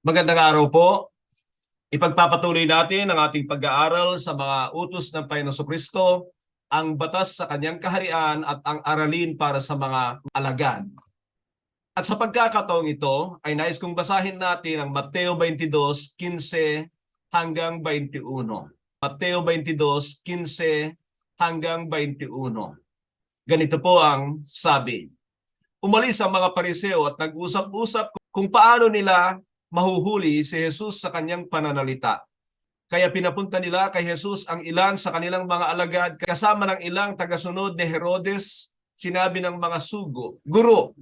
Magandang araw po. Ipagpapatuloy natin ang ating pag-aaral sa mga utos ng Panginoon Kristo, ang batas sa kanyang kaharian at ang aralin para sa mga alagad. At sa pagkakataong ito ay nais kong basahin natin ang Mateo 22:15 hanggang 21. Mateo 22:15 hanggang 21. Ganito po ang sabi. Umalis ang mga pariseo at nag-usap-usap kung paano nila mahuhuli si Jesus sa kanyang pananalita. Kaya pinapunta nila kay Jesus ang ilan sa kanilang mga alagad kasama ng ilang tagasunod ni Herodes. Sinabi ng mga sugo, Guro,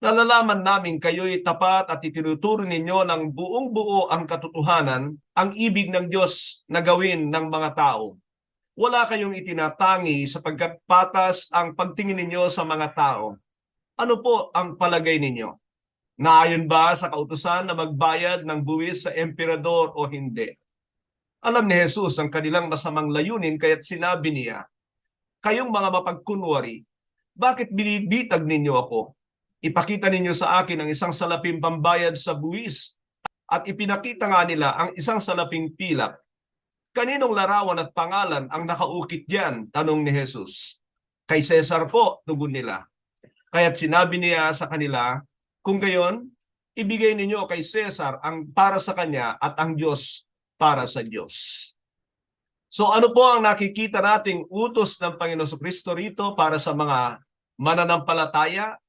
nalalaman namin kayo'y tapat at itinuturo ninyo ng buong buo ang katotohanan, ang ibig ng Diyos na gawin ng mga tao. Wala kayong itinatangi sapagkat patas ang pagtingin ninyo sa mga tao. Ano po ang palagay ninyo? Naayon ba sa kautusan na magbayad ng buwis sa emperador o hindi? Alam ni Jesus ang kanilang masamang layunin kaya't sinabi niya, Kayong mga mapagkunwari, bakit binibitag ninyo ako? Ipakita ninyo sa akin ang isang salaping pambayad sa buwis at ipinakita nga nila ang isang salaping pilak. Kaninong larawan at pangalan ang nakaukit diyan? Tanong ni Jesus. Kay Cesar po, tugon nila. Kaya't sinabi niya sa kanila, kung gayon, ibigay ninyo kay Cesar ang para sa kanya at ang Diyos para sa Diyos. So ano po ang nakikita nating utos ng Panginoon Kristo rito para sa mga mananampalataya?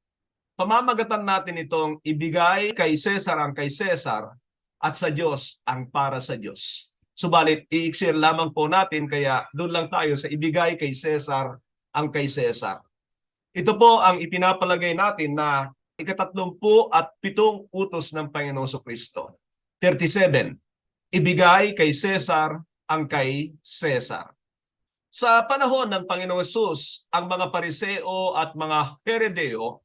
Pamamagatan natin itong ibigay kay Cesar ang kay Cesar at sa Diyos ang para sa Diyos. Subalit, iiksir lamang po natin kaya doon lang tayo sa ibigay kay Cesar ang kay Cesar. Ito po ang ipinapalagay natin na ikatatlumpu at pitong utos ng Panginoon Kristo. 37. Ibigay kay Cesar ang kay Cesar. Sa panahon ng Panginoong Yesus, ang mga pariseo at mga heredeo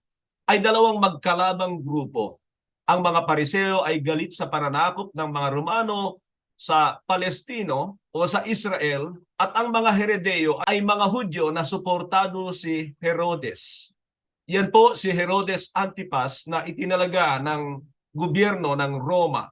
ay dalawang magkalabang grupo. Ang mga pariseo ay galit sa pananakop ng mga Romano sa Palestino o sa Israel at ang mga heredeo ay mga Hudyo na suportado si Herodes. Yan po si Herodes Antipas na itinalaga ng gobyerno ng Roma.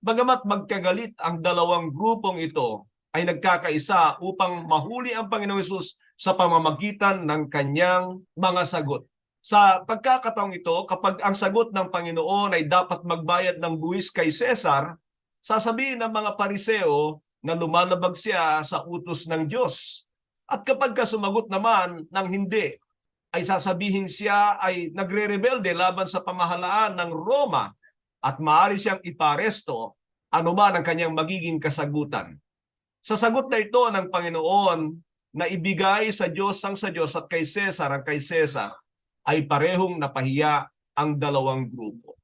Bagamat magkagalit ang dalawang grupong ito, ay nagkakaisa upang mahuli ang Panginoong Yesus sa pamamagitan ng kanyang mga sagot. Sa pagkakataong ito, kapag ang sagot ng Panginoon ay dapat magbayad ng buwis kay Cesar, sasabihin ng mga pariseo na lumalabag siya sa utos ng Diyos. At kapag ka sumagot naman ng hindi, ay sasabihin siya ay nagre-rebelde laban sa pamahalaan ng Roma at maaari siyang iparesto anuman ang kanyang magiging kasagutan. Sa sagot na ito ng Panginoon na ibigay sa Diyos ang sa Diyos at kay Cesar ang kay Cesar ay parehong napahiya ang dalawang grupo.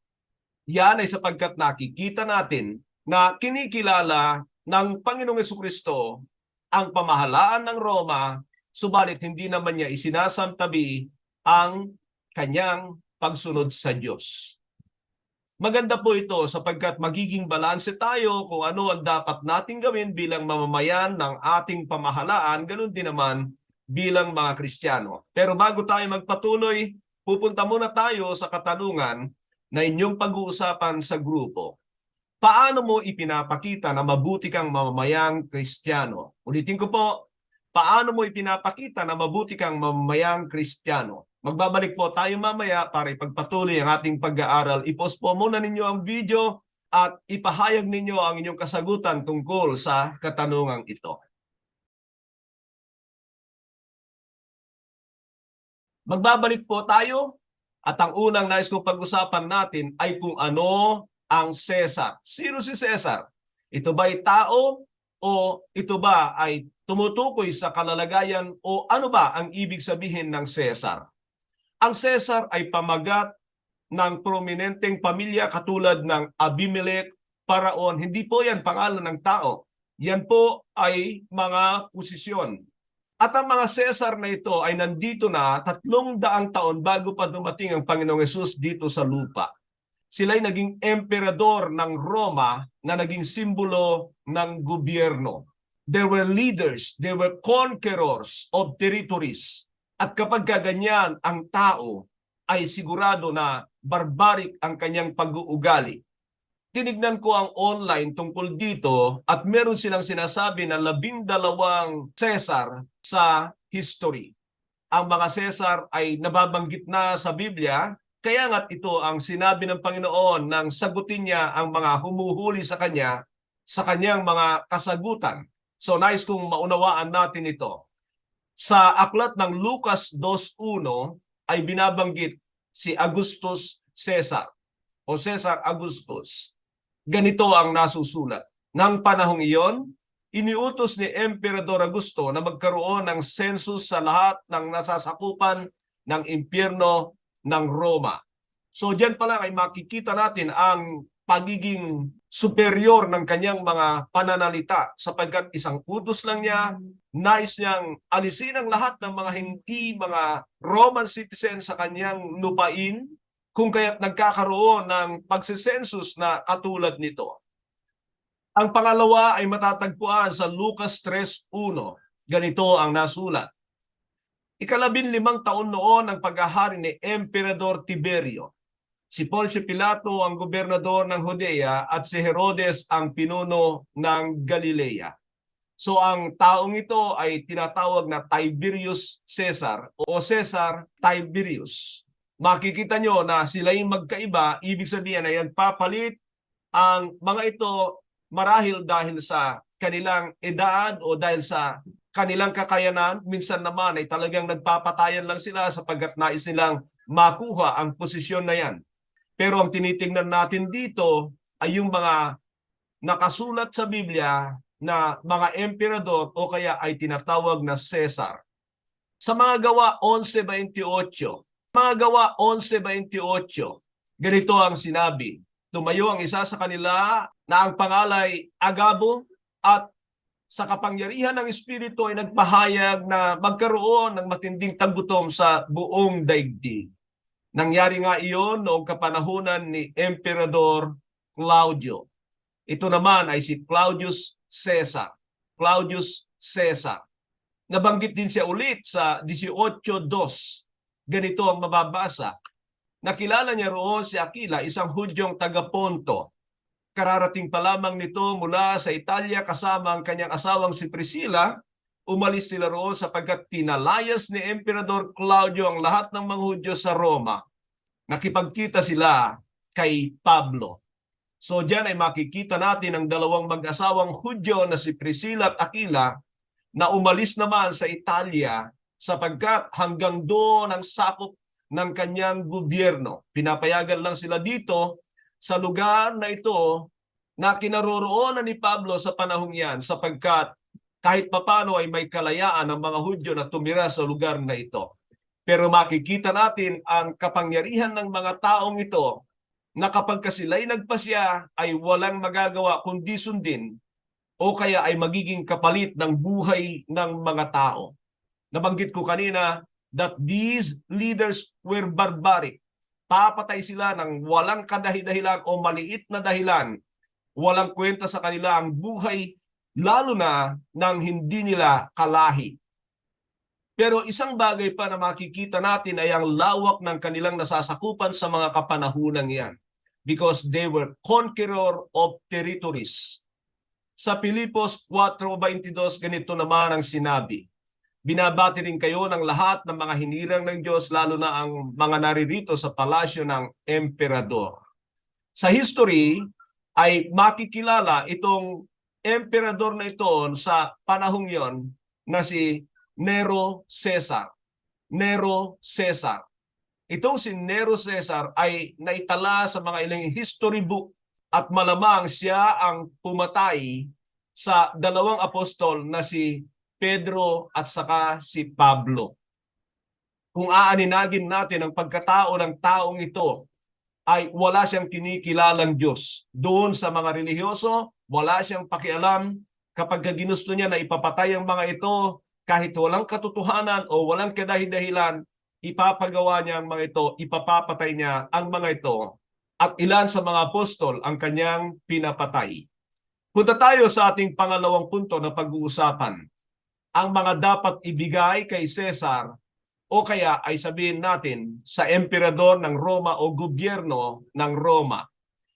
Yan ay sapagkat nakikita natin na kinikilala ng Panginoong Kristo ang pamahalaan ng Roma subalit hindi naman niya isinasamtabi ang kanyang pagsunod sa Diyos. Maganda po ito sapagkat magiging balanse tayo kung ano ang dapat nating gawin bilang mamamayan ng ating pamahalaan, ganun din naman bilang mga Kristiyano. Pero bago tayo magpatuloy, pupunta muna tayo sa katanungan na inyong pag-uusapan sa grupo. Paano mo ipinapakita na mabuti kang mamamayang Kristiyano? Ulitin ko po, paano mo ipinapakita na mabuti kang mamamayang Kristiyano? Magbabalik po tayo mamaya para ipagpatuloy ang ating pag-aaral. I-post po muna ninyo ang video at ipahayag ninyo ang inyong kasagutan tungkol sa katanungang ito. Magbabalik po tayo at ang unang nais kong pag-usapan natin ay kung ano ang Cesar. Sino si Cesar? Ito ba ay tao o ito ba ay tumutukoy sa kalalagayan o ano ba ang ibig sabihin ng Cesar? Ang Cesar ay pamagat ng prominenteng pamilya katulad ng Abimelech, Paraon. Hindi po yan pangalan ng tao. Yan po ay mga posisyon. At ang mga Cesar na ito ay nandito na tatlong daang taon bago pa dumating ang Panginoong Yesus dito sa lupa. Sila'y naging emperador ng Roma na naging simbolo ng gobyerno. There were leaders, there were conquerors of territories. At kapag kaganyan ang tao ay sigurado na barbaric ang kanyang pag-uugali. Tinignan ko ang online tungkol dito at meron silang sinasabi na labindalawang Caesar sa history. Ang mga Caesar ay nababanggit na sa Biblia, kaya nga't ito ang sinabi ng Panginoon nang sagutin niya ang mga humuhuli sa kanya sa kanyang mga kasagutan. So nice kung maunawaan natin ito. Sa aklat ng Lucas 2.1 ay binabanggit si Augustus Caesar o Caesar Augustus. Ganito ang nasusulat. Nang panahong iyon, iniutos ni Emperador Augusto na magkaroon ng census sa lahat ng nasasakupan ng impyerno ng Roma. So diyan pa lang ay makikita natin ang pagiging superior ng kanyang mga pananalita sapagkat isang utos lang niya, nais niyang alisin ang lahat ng mga hindi mga Roman citizen sa kanyang lupain kung kaya't nagkakaroon ng pagsisensus na katulad nito. Ang pangalawa ay matatagpuan sa Lucas 3.1. Ganito ang nasulat. Ikalabin limang taon noon ang paghahari ni Emperador Tiberio. Si Poncio Pilato ang gobernador ng Judea at si Herodes ang pinuno ng Galilea. So ang taong ito ay tinatawag na Tiberius Caesar o Caesar Tiberius. Makikita nyo na sila yung magkaiba, ibig sabihin ay nagpapalit ang mga ito marahil dahil sa kanilang edad o dahil sa kanilang kakayanan, minsan naman ay talagang nagpapatayan lang sila sapagkat nais nilang makuha ang posisyon na yan. Pero ang tinitingnan natin dito ay yung mga nakasulat sa Biblia na mga emperador o kaya ay tinatawag na Caesar. Sa mga gawa 11.28, mga gawa 11.28, ganito ang sinabi. Tumayo ang isa sa kanila na ang pangalay Agabo at sa kapangyarihan ng Espiritu ay nagpahayag na magkaroon ng matinding tagutom sa buong daigdig. Nangyari nga iyon noong kapanahunan ni Emperador Claudio. Ito naman ay si Claudius Caesar. Claudius Caesar. Nabanggit din siya ulit sa 18.2. Ganito ang mababasa. Nakilala niya roon si Aquila, isang Hudyong taga-Ponto. Kararating pa lamang nito mula sa Italia kasama ang kanyang asawang si Priscilla. Umalis sila roon sapagkat pinalayas ni Emperador Claudio ang lahat ng mga Hudyo sa Roma. Nakipagkita sila kay Pablo. So diyan ay makikita natin ang dalawang mag-asawang Hudyo na si Priscilla at Aquila na umalis naman sa Italia sapagkat hanggang doon ang sakop ng kanyang gobyerno. Pinapayagan lang sila dito sa lugar na ito na kinaroroonan ni Pablo sa panahong yan sapagkat kahit papano ay may kalayaan ang mga Hudyo na tumira sa lugar na ito. Pero makikita natin ang kapangyarihan ng mga taong ito na kapag sila'y nagpasya ay walang magagawa kundi sundin o kaya ay magiging kapalit ng buhay ng mga tao. Nabanggit ko kanina that these leaders were barbaric. Papatay sila ng walang kadahidahilan o maliit na dahilan. Walang kwenta sa kanila ang buhay lalo na nang hindi nila kalahi. Pero isang bagay pa na makikita natin ay ang lawak ng kanilang nasasakupan sa mga kapanahunang iyan because they were conqueror of territories. Sa Pilipos 4.22, ganito naman ang sinabi. Binabati rin kayo ng lahat ng mga hinirang ng Diyos, lalo na ang mga naririto sa palasyo ng emperador. Sa history, ay makikilala itong emperador na ito sa panahong yon na si Nero Caesar. Nero Caesar. Itong si Nero Caesar ay naitala sa mga ilang history book at malamang siya ang pumatay sa dalawang apostol na si Pedro at saka si Pablo. Kung aaninagin natin ang pagkatao ng taong ito, ay wala siyang kinikilalang Diyos. Doon sa mga relihiyoso, wala siyang pakialam kapag ginusto niya na ipapatay ang mga ito kahit walang katotohanan o walang kadahidahilan, ipapagawa niya ang mga ito, ipapapatay niya ang mga ito at ilan sa mga apostol ang kanyang pinapatay. Punta tayo sa ating pangalawang punto na pag-uusapan. Ang mga dapat ibigay kay Cesar o kaya ay sabihin natin sa emperador ng Roma o gobyerno ng Roma.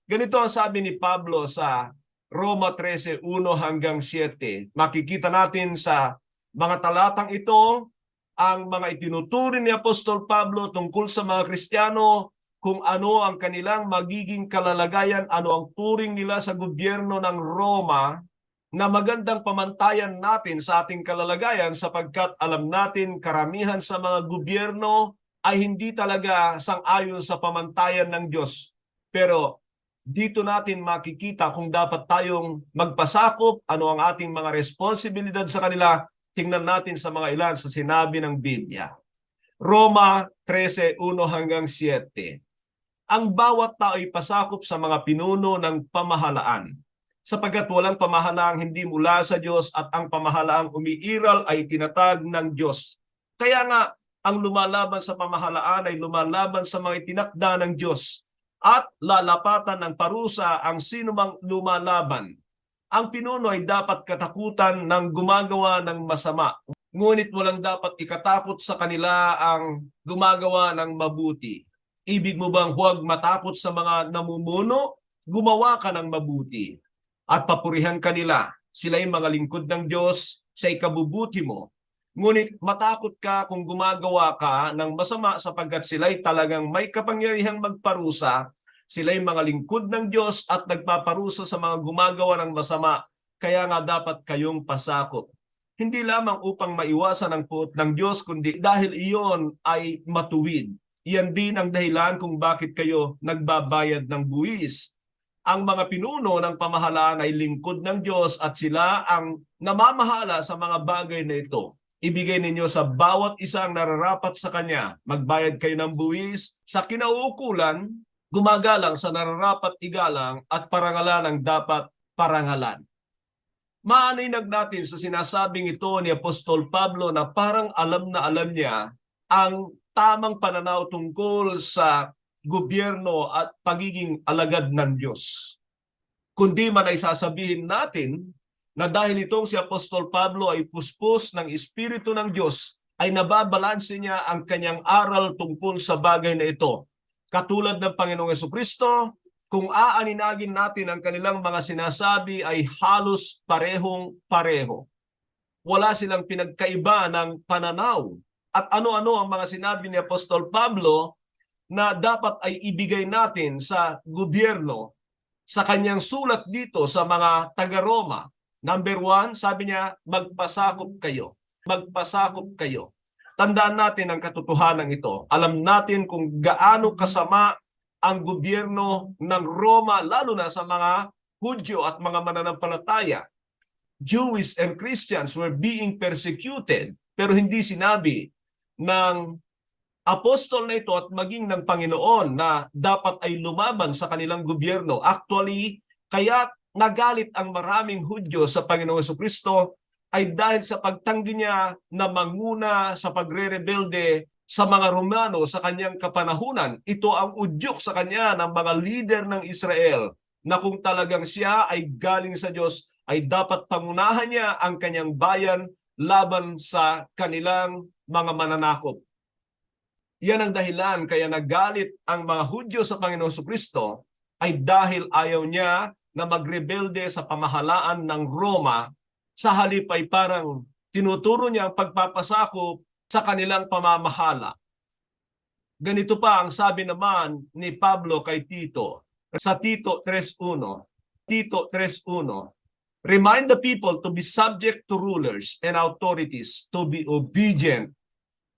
Ganito ang sabi ni Pablo sa Roma 13:1 hanggang 7. Makikita natin sa mga talatang ito ang mga itinuturing ni Apostol Pablo tungkol sa mga Kristiyano kung ano ang kanilang magiging kalalagayan, ano ang turing nila sa gobyerno ng Roma na magandang pamantayan natin sa ating kalalagayan sapagkat alam natin karamihan sa mga gobyerno ay hindi talaga sang-ayon sa pamantayan ng Diyos. Pero dito natin makikita kung dapat tayong magpasakop, ano ang ating mga responsibilidad sa kanila, tingnan natin sa mga ilan sa sinabi ng Biblia. Roma 13:1 hanggang 7. Ang bawat tao ay pasakop sa mga pinuno ng pamahalaan sapagkat walang pamahalaang hindi mula sa Diyos at ang pamahalaang umiiral ay tinatag ng Diyos. Kaya nga, ang lumalaban sa pamahalaan ay lumalaban sa mga itinakda ng Diyos at lalapatan ng parusa ang sinumang lumalaban. Ang pinuno ay dapat katakutan ng gumagawa ng masama. Ngunit walang dapat ikatakot sa kanila ang gumagawa ng mabuti. Ibig mo bang huwag matakot sa mga namumuno? Gumawa ka ng mabuti at papurihan kanila. Sila yung mga lingkod ng Diyos sa ikabubuti mo. Ngunit matakot ka kung gumagawa ka ng masama sapagkat sila'y talagang may kapangyarihang magparusa. Sila'y mga lingkod ng Diyos at nagpaparusa sa mga gumagawa ng masama. Kaya nga dapat kayong pasakop. Hindi lamang upang maiwasan ang puot ng Diyos, kundi dahil iyon ay matuwid. Iyan din ang dahilan kung bakit kayo nagbabayad ng buwis ang mga pinuno ng pamahalaan ay lingkod ng Diyos at sila ang namamahala sa mga bagay na ito. Ibigay ninyo sa bawat isang nararapat sa Kanya. Magbayad kayo ng buwis sa kinauukulan, gumagalang sa nararapat igalang at parangalan ang dapat parangalan. Maaninag natin sa sinasabing ito ni Apostol Pablo na parang alam na alam niya ang tamang pananaw tungkol sa gobyerno at pagiging alagad ng Diyos. Kundi man ay sasabihin natin na dahil itong si Apostol Pablo ay puspos ng Espiritu ng Diyos, ay nababalanse niya ang kanyang aral tungkol sa bagay na ito. Katulad ng Panginoong Yeso Kristo, kung aaninagin natin ang kanilang mga sinasabi ay halos parehong pareho. Wala silang pinagkaiba ng pananaw. At ano-ano ang mga sinabi ni Apostol Pablo na dapat ay ibigay natin sa gobyerno sa kanyang sulat dito sa mga taga-Roma. Number one, sabi niya, magpasakop kayo. Magpasakop kayo. Tandaan natin ang katotohanan ito. Alam natin kung gaano kasama ang gobyerno ng Roma, lalo na sa mga Hudyo at mga mananampalataya. Jewish and Christians were being persecuted, pero hindi sinabi ng apostol na ito at maging ng Panginoon na dapat ay lumaban sa kanilang gobyerno. Actually, kaya nagalit ang maraming Hudyo sa Panginoong Kristo ay dahil sa pagtanggi niya na manguna sa pagre-rebelde sa mga Romano sa kanyang kapanahunan. Ito ang udyok sa kanya ng mga leader ng Israel na kung talagang siya ay galing sa Diyos, ay dapat pangunahan niya ang kanyang bayan laban sa kanilang mga mananakop. Yan ang dahilan kaya nagalit ang mga Hudyo sa Panginoon Kristo ay dahil ayaw niya na magrebelde sa pamahalaan ng Roma sa halip ay parang tinuturo niya ang pagpapasakop sa kanilang pamamahala. Ganito pa ang sabi naman ni Pablo kay Tito sa Tito 3.1. Tito 3.1 Remind the people to be subject to rulers and authorities, to be obedient,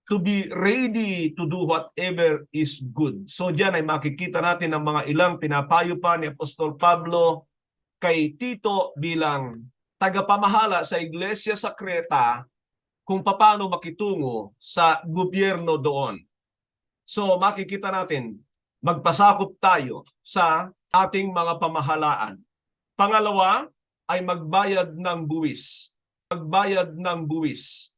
to be ready to do whatever is good. So diyan ay makikita natin ang mga ilang pinapayo pa ni Apostol Pablo kay Tito bilang tagapamahala sa iglesia sa Creta kung paano makitungo sa gobyerno doon. So makikita natin, magpasakop tayo sa ating mga pamahalaan. Pangalawa ay magbayad ng buwis. Magbayad ng buwis.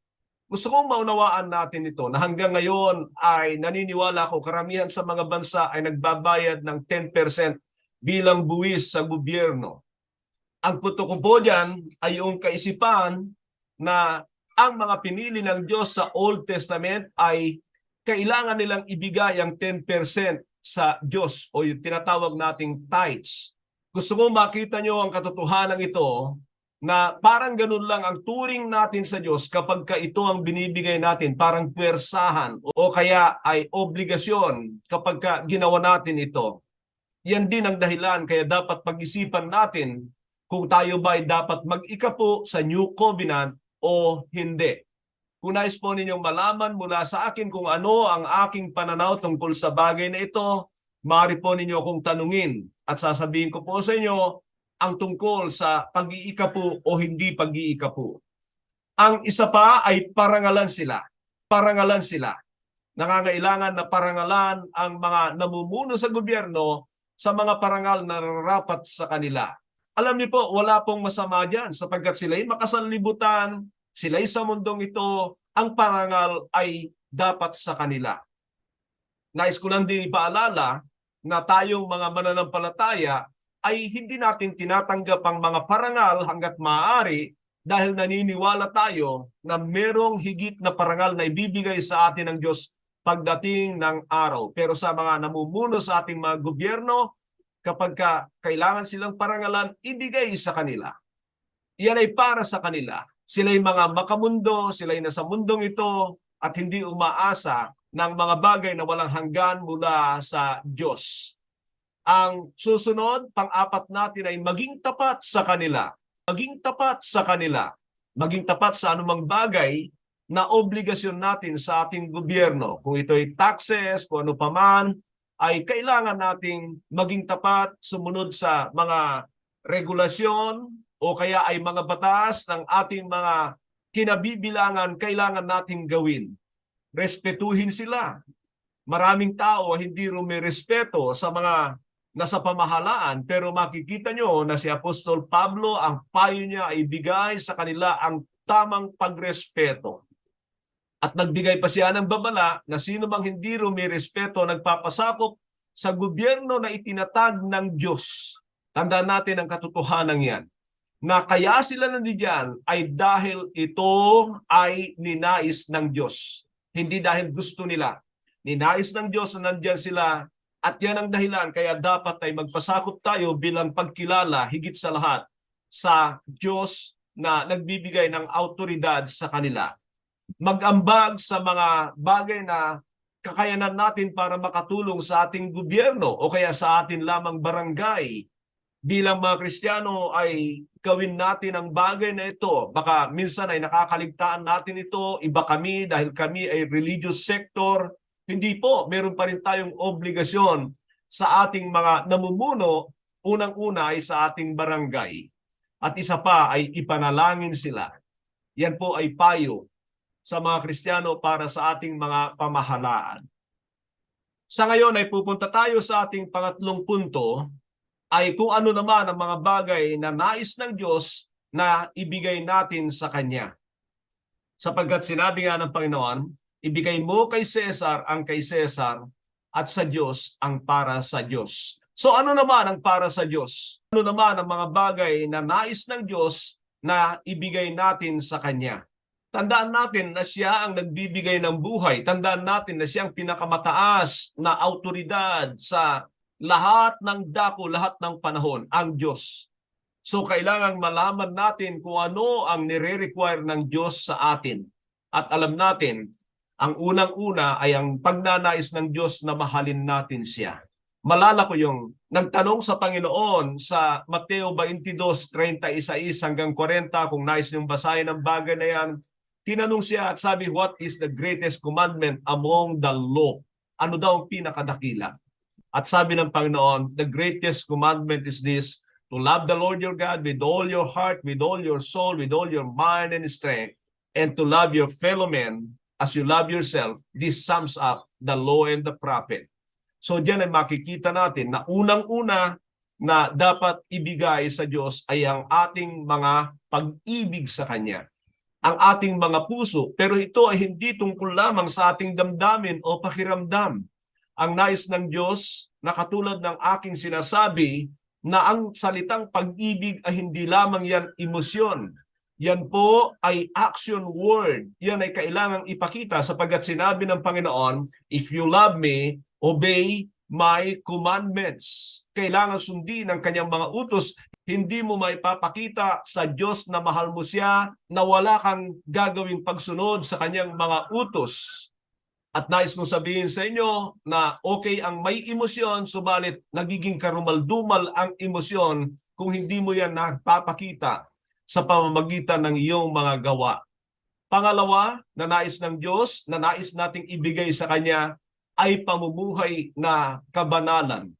Gusto kong maunawaan natin ito na hanggang ngayon ay naniniwala ko karamihan sa mga bansa ay nagbabayad ng 10% bilang buwis sa gobyerno. Ang punto ko po dyan ay yung kaisipan na ang mga pinili ng Diyos sa Old Testament ay kailangan nilang ibigay ang 10% sa Diyos o yung tinatawag nating tithes. Gusto ko makita nyo ang katotohanan ito na parang ganun lang ang turing natin sa Diyos kapag ka ito ang binibigay natin, parang puwersahan o kaya ay obligasyon kapag ka ginawa natin ito. Yan din ang dahilan kaya dapat pag-isipan natin kung tayo ba ay dapat mag-ikapo sa New Covenant o hindi. Kung nais po ninyong malaman mula sa akin kung ano ang aking pananaw tungkol sa bagay na ito, maaari po ninyo akong tanungin at sasabihin ko po sa inyo ang tungkol sa pag-iikapo o hindi pag-iikapo. Ang isa pa ay parangalan sila. Parangalan sila. Nangangailangan na parangalan ang mga namumuno sa gobyerno sa mga parangal na nararapat sa kanila. Alam niyo po, wala pong masama dyan sapagkat sila'y makasanlibutan, sila'y sa mundong ito, ang parangal ay dapat sa kanila. Nais ko lang din ipaalala na tayong mga mananampalataya ay hindi natin tinatanggap ang mga parangal hanggat maaari dahil naniniwala tayo na merong higit na parangal na ibibigay sa atin ng Diyos pagdating ng araw. Pero sa mga namumuno sa ating mga gobyerno, kapag ka kailangan silang parangalan, ibigay sa kanila. Iyan ay para sa kanila. Sila'y mga makamundo, sila'y nasa mundong ito at hindi umaasa ng mga bagay na walang hanggan mula sa Diyos. Ang susunod, pang-apat natin ay maging tapat sa kanila. Maging tapat sa kanila. Maging tapat sa anumang bagay na obligasyon natin sa ating gobyerno. Kung ito ay taxes, kung ano paman, ay kailangan nating maging tapat sumunod sa mga regulasyon o kaya ay mga batas ng ating mga kinabibilangan kailangan nating gawin. Respetuhin sila. Maraming tao hindi rumirespeto sa mga nasa pamahalaan pero makikita nyo na si Apostol Pablo ang payo niya ay bigay sa kanila ang tamang pagrespeto. At nagbigay pa siya ng babala na sino mang hindi rumirespeto nagpapasakop sa gobyerno na itinatag ng Diyos. Tandaan natin ang katotohanan yan. Na kaya sila nandiyan ay dahil ito ay ninais ng Diyos. Hindi dahil gusto nila. Ninais ng Diyos na nandiyan sila at yan ang dahilan kaya dapat ay magpasakop tayo bilang pagkilala higit sa lahat sa Diyos na nagbibigay ng autoridad sa kanila mag-ambag sa mga bagay na kakayanan natin para makatulong sa ating gobyerno o kaya sa atin lamang barangay. Bilang mga Kristiyano ay gawin natin ang bagay na ito. Baka minsan ay nakakaligtaan natin ito, iba kami dahil kami ay religious sector. Hindi po, meron pa rin tayong obligasyon sa ating mga namumuno, unang-una ay sa ating barangay. At isa pa ay ipanalangin sila. Yan po ay payo sa mga Kristiyano para sa ating mga pamahalaan. Sa ngayon ay pupunta tayo sa ating pangatlong punto ay kung ano naman ang mga bagay na nais ng Diyos na ibigay natin sa Kanya. Sapagkat sinabi nga ng Panginoon, ibigay mo kay Cesar ang kay Cesar at sa Diyos ang para sa Diyos. So ano naman ang para sa Diyos? Ano naman ang mga bagay na nais ng Diyos na ibigay natin sa Kanya? Tandaan natin na siya ang nagbibigay ng buhay. Tandaan natin na siya ang pinakamataas na autoridad sa lahat ng dako, lahat ng panahon, ang Diyos. So kailangan malaman natin kung ano ang nire-require ng Diyos sa atin. At alam natin, ang unang-una ay ang pagnanais ng Diyos na mahalin natin siya. Malala ko yung nagtanong sa Panginoon sa Mateo 22:31 hanggang 40 kung nais niyong basahin ang bagay na yan, Tinanong siya at sabi, what is the greatest commandment among the law? Ano daw ang pinakadakila? At sabi ng Panginoon, the greatest commandment is this, to love the Lord your God with all your heart, with all your soul, with all your mind and strength, and to love your fellow men as you love yourself. This sums up the law and the prophet. So diyan ay makikita natin na unang-una na dapat ibigay sa Diyos ay ang ating mga pag-ibig sa Kanya ang ating mga puso. Pero ito ay hindi tungkol lamang sa ating damdamin o pakiramdam. Ang nais ng Diyos na katulad ng aking sinasabi, na ang salitang pag-ibig ay hindi lamang yan emosyon. Yan po ay action word. Yan ay kailangang ipakita sapagkat sinabi ng Panginoon, If you love me, obey my commandments. Kailangan sundin ang kanyang mga utos. Hindi mo maipapakita sa Diyos na mahal mo siya na wala kang gagawing pagsunod sa kanyang mga utos. At nais kong sabihin sa inyo na okay ang may emosyon, subalit nagiging karumaldumal ang emosyon kung hindi mo yan napapakita sa pamamagitan ng iyong mga gawa. Pangalawa, na nais ng Diyos, na nais nating ibigay sa Kanya ay pamumuhay na kabanalan.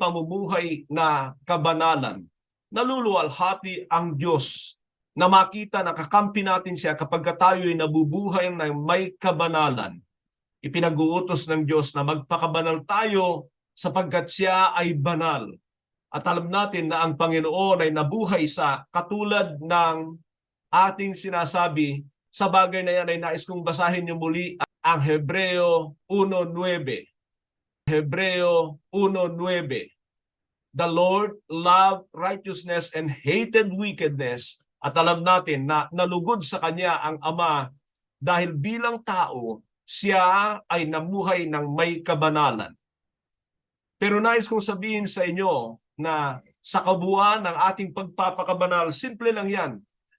Pamumuhay na kabanalan. Naluluwalhati ang Diyos na makita na kakampi natin siya kapag tayo'y nabubuhay ng may kabanalan ipinag-uutos ng Diyos na magpakabanal tayo sapagkat siya ay banal. At alam natin na ang Panginoon ay nabuhay sa katulad ng ating sinasabi sa bagay na yan ay nais kong basahin niyo muli ang Hebreo 1.9. Hebreo 1.9. The Lord loved righteousness and hated wickedness. At alam natin na nalugod sa Kanya ang Ama dahil bilang tao, siya ay namuhay ng may kabanalan. Pero nais kong sabihin sa inyo na sa kabuuan ng ating pagpapakabanal, simple lang yan.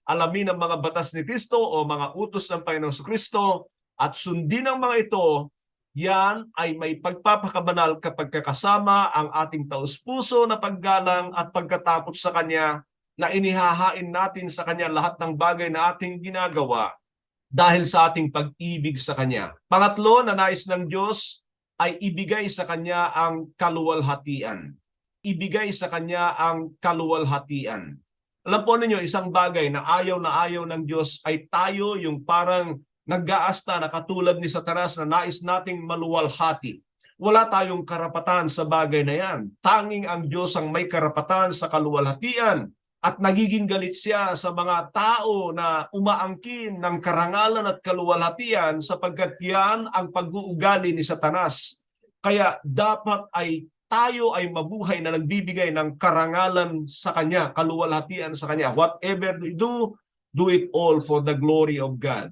Alamin ang mga batas ni Kristo o mga utos ng Panginoong Kristo at sundin ang mga ito, yan ay may pagpapakabanal kapag kakasama ang ating taus-puso na paggalang at pagkatakot sa Kanya na inihahain natin sa Kanya lahat ng bagay na ating ginagawa dahil sa ating pag-ibig sa Kanya. Pangatlo na nais ng Diyos ay ibigay sa Kanya ang kaluwalhatian. Ibigay sa Kanya ang kaluwalhatian. Alam po ninyo, isang bagay na ayaw na ayaw ng Diyos ay tayo yung parang nag-aasta na katulad ni Satanas na nais nating maluwalhati. Wala tayong karapatan sa bagay na yan. Tanging ang Diyos ang may karapatan sa kaluwalhatian at nagiging galit siya sa mga tao na umaangkin ng karangalan at kaluwalhatian sapagkat yan ang pag-uugali ni Satanas. Kaya dapat ay tayo ay mabuhay na nagbibigay ng karangalan sa Kanya, kaluwalhatian sa Kanya. Whatever we do, do it all for the glory of God.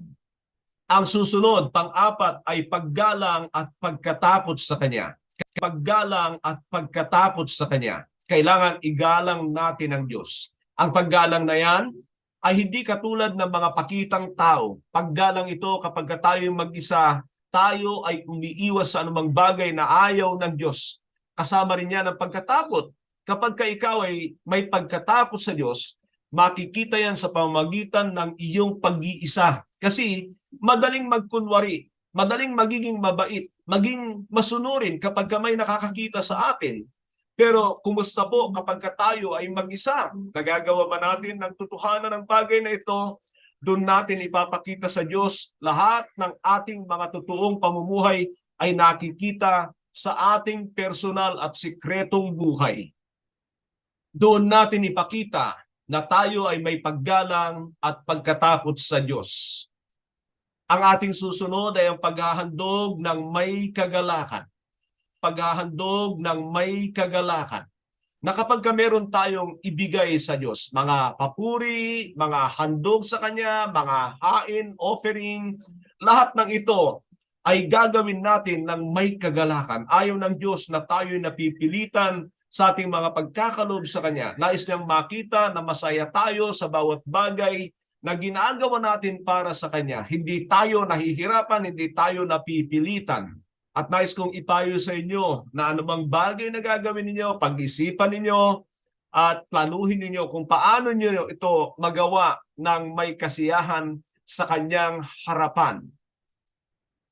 Ang susunod, pang-apat ay paggalang at pagkatakot sa Kanya. Paggalang at pagkatakot sa Kanya. Kailangan igalang natin ang Diyos. Ang paggalang na yan ay hindi katulad ng mga pakitang tao. Paggalang ito kapag tayo mag-isa, tayo ay umiiwas sa anumang bagay na ayaw ng Diyos. Kasama rin yan ang pagkatakot. Kapag ka ikaw ay may pagkatakot sa Diyos, makikita yan sa pamamagitan ng iyong pag-iisa. Kasi madaling magkunwari, madaling magiging mabait, maging masunurin kapag ka may nakakakita sa atin. Pero kumusta po kapag ka tayo ay mag-isa? Nagagawa ba natin ng tutuhanan ng bagay na ito? Doon natin ipapakita sa Diyos lahat ng ating mga totoong pamumuhay ay nakikita sa ating personal at sikretong buhay. Doon natin ipakita na tayo ay may paggalang at pagkatakot sa Diyos. Ang ating susunod ay ang paghahandog ng may kagalakan paghahandog ng may kagalakan. Na kapag ka meron tayong ibigay sa Diyos, mga papuri, mga handog sa Kanya, mga hain, offering, lahat ng ito ay gagawin natin ng may kagalakan. Ayaw ng Diyos na tayo'y napipilitan sa ating mga pagkakalob sa Kanya. Nais niyang makita na masaya tayo sa bawat bagay na ginagawa natin para sa Kanya. Hindi tayo nahihirapan, hindi tayo napipilitan. At nais kong ipayo sa inyo na anumang bagay na gagawin ninyo, pag-isipan ninyo at planuhin ninyo kung paano niyo ito magawa ng may kasiyahan sa kanyang harapan.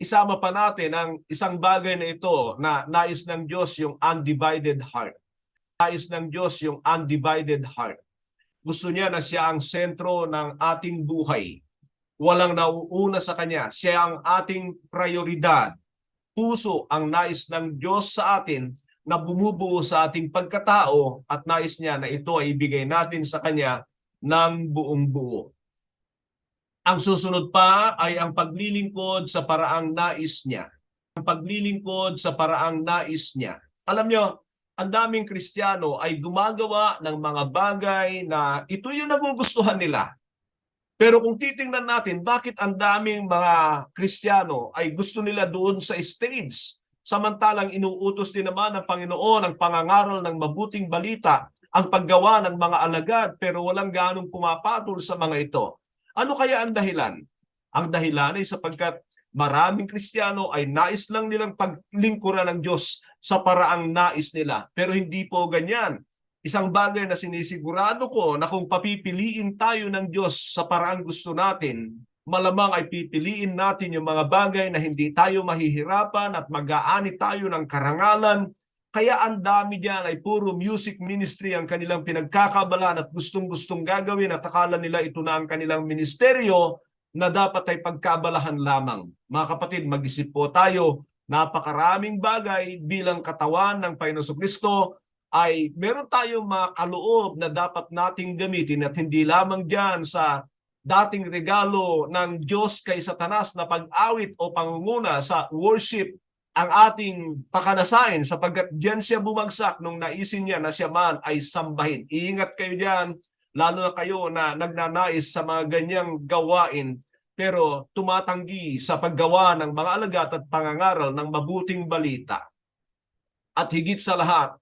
Isama pa natin ang isang bagay na ito na nais ng Diyos yung undivided heart. Nais ng Diyos yung undivided heart. Gusto niya na siya ang sentro ng ating buhay. Walang nauuna sa Kanya. Siya ang ating prioridad puso ang nais ng Diyos sa atin na bumubuo sa ating pagkatao at nais niya na ito ay ibigay natin sa Kanya ng buong buo. Ang susunod pa ay ang paglilingkod sa paraang nais niya. Ang paglilingkod sa paraang nais niya. Alam nyo, ang daming Kristiyano ay gumagawa ng mga bagay na ito yung nagugustuhan nila. Pero kung titingnan natin, bakit ang daming mga Kristiyano ay gusto nila doon sa stage? Samantalang inuutos din naman ng Panginoon ang pangangaral ng mabuting balita, ang paggawa ng mga alagad, pero walang ganong pumapatol sa mga ito. Ano kaya ang dahilan? Ang dahilan ay sapagkat maraming Kristiyano ay nais lang nilang paglingkuran ng Diyos sa paraang nais nila. Pero hindi po ganyan. Isang bagay na sinisigurado ko na kung papipiliin tayo ng Diyos sa paraang gusto natin, malamang ay pipiliin natin yung mga bagay na hindi tayo mahihirapan at mag-aani tayo ng karangalan. Kaya ang dami diyan ay puro music ministry ang kanilang pinagkakabalan at gustong-gustong gagawin at akala nila ito na ang kanilang ministeryo na dapat ay pagkabalahan lamang. Mga kapatid, mag-isip po tayo, napakaraming bagay bilang katawan ng Panginoon Kristo ay meron tayong mga kaloob na dapat nating gamitin at hindi lamang diyan sa dating regalo ng Diyos kay Satanas na pag-awit o pangunguna sa worship ang ating pakanasain sapagkat diyan siya bumagsak nung naisin niya na siya man ay sambahin. Iingat kayo diyan, lalo na kayo na nagnanais sa mga ganyang gawain pero tumatanggi sa paggawa ng mga alagat at pangangaral ng mabuting balita. At higit sa lahat,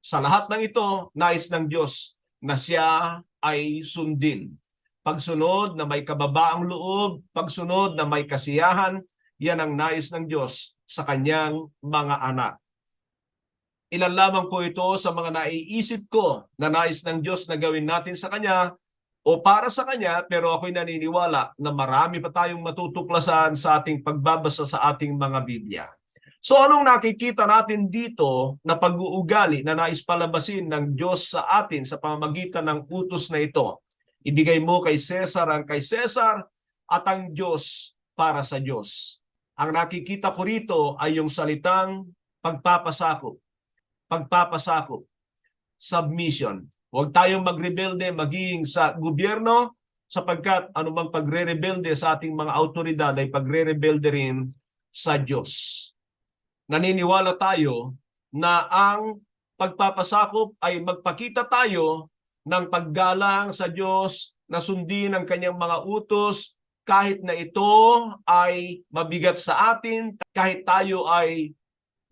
sa lahat ng ito, nais ng Diyos na siya ay sundin. Pagsunod na may kababaang loob, pagsunod na may kasiyahan, yan ang nais ng Diyos sa kanyang mga anak. Ilan lamang po ito sa mga naiisip ko na nais ng Diyos na gawin natin sa Kanya o para sa Kanya pero ako'y naniniwala na marami pa tayong matutuklasan sa ating pagbabasa sa ating mga Biblia. So anong nakikita natin dito na pag-uugali na nais palabasin ng Diyos sa atin sa pamamagitan ng utos na ito? Ibigay mo kay Cesar ang kay Cesar at ang Diyos para sa Diyos. Ang nakikita ko rito ay yung salitang pagpapasakop. Pagpapasakop. Submission. Huwag tayong magrebelde maging sa gobyerno sapagkat anumang pagre-rebelde sa ating mga autoridad ay pagre-rebelde rin sa Diyos naniniwala tayo na ang pagpapasakop ay magpakita tayo ng paggalang sa Diyos na sundin ang kanyang mga utos kahit na ito ay mabigat sa atin, kahit tayo ay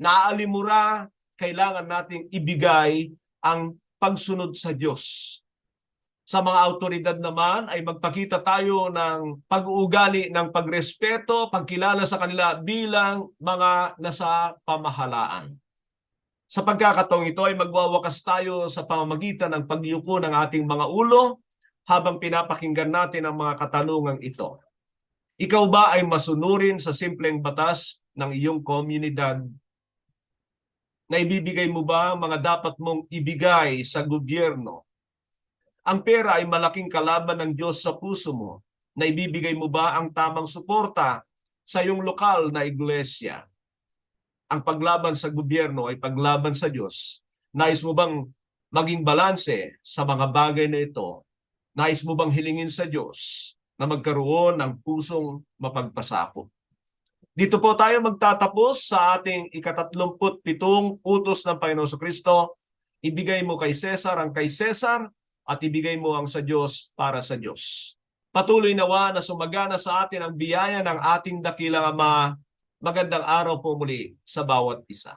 naalimura, kailangan nating ibigay ang pagsunod sa Diyos. Sa mga autoridad naman ay magpakita tayo ng pag-uugali ng pagrespeto, pagkilala sa kanila bilang mga nasa pamahalaan. Sa pagkakataong ito ay magwawakas tayo sa pamamagitan ng pagyuko ng ating mga ulo habang pinapakinggan natin ang mga katanungang ito. Ikaw ba ay masunurin sa simpleng batas ng iyong komunidad? Na ibibigay mo ba mga dapat mong ibigay sa gobyerno ang pera ay malaking kalaban ng Diyos sa puso mo. Na ibibigay mo ba ang tamang suporta sa iyong lokal na iglesia? Ang paglaban sa gobyerno ay paglaban sa Diyos. Nais mo bang maging balanse sa mga bagay na ito? Nais mo bang hilingin sa Diyos na magkaroon ng pusong mapagpasakop? Dito po tayo magtatapos sa ating ikatatlumput pitong utos ng Panginoon Kristo. Ibigay mo kay Cesar ang kay Cesar at ibigay mo ang sa Diyos para sa Diyos. Patuloy nawa na sumagana sa atin ang biyaya ng ating dakilang Ama. Magandang araw po muli sa bawat isa.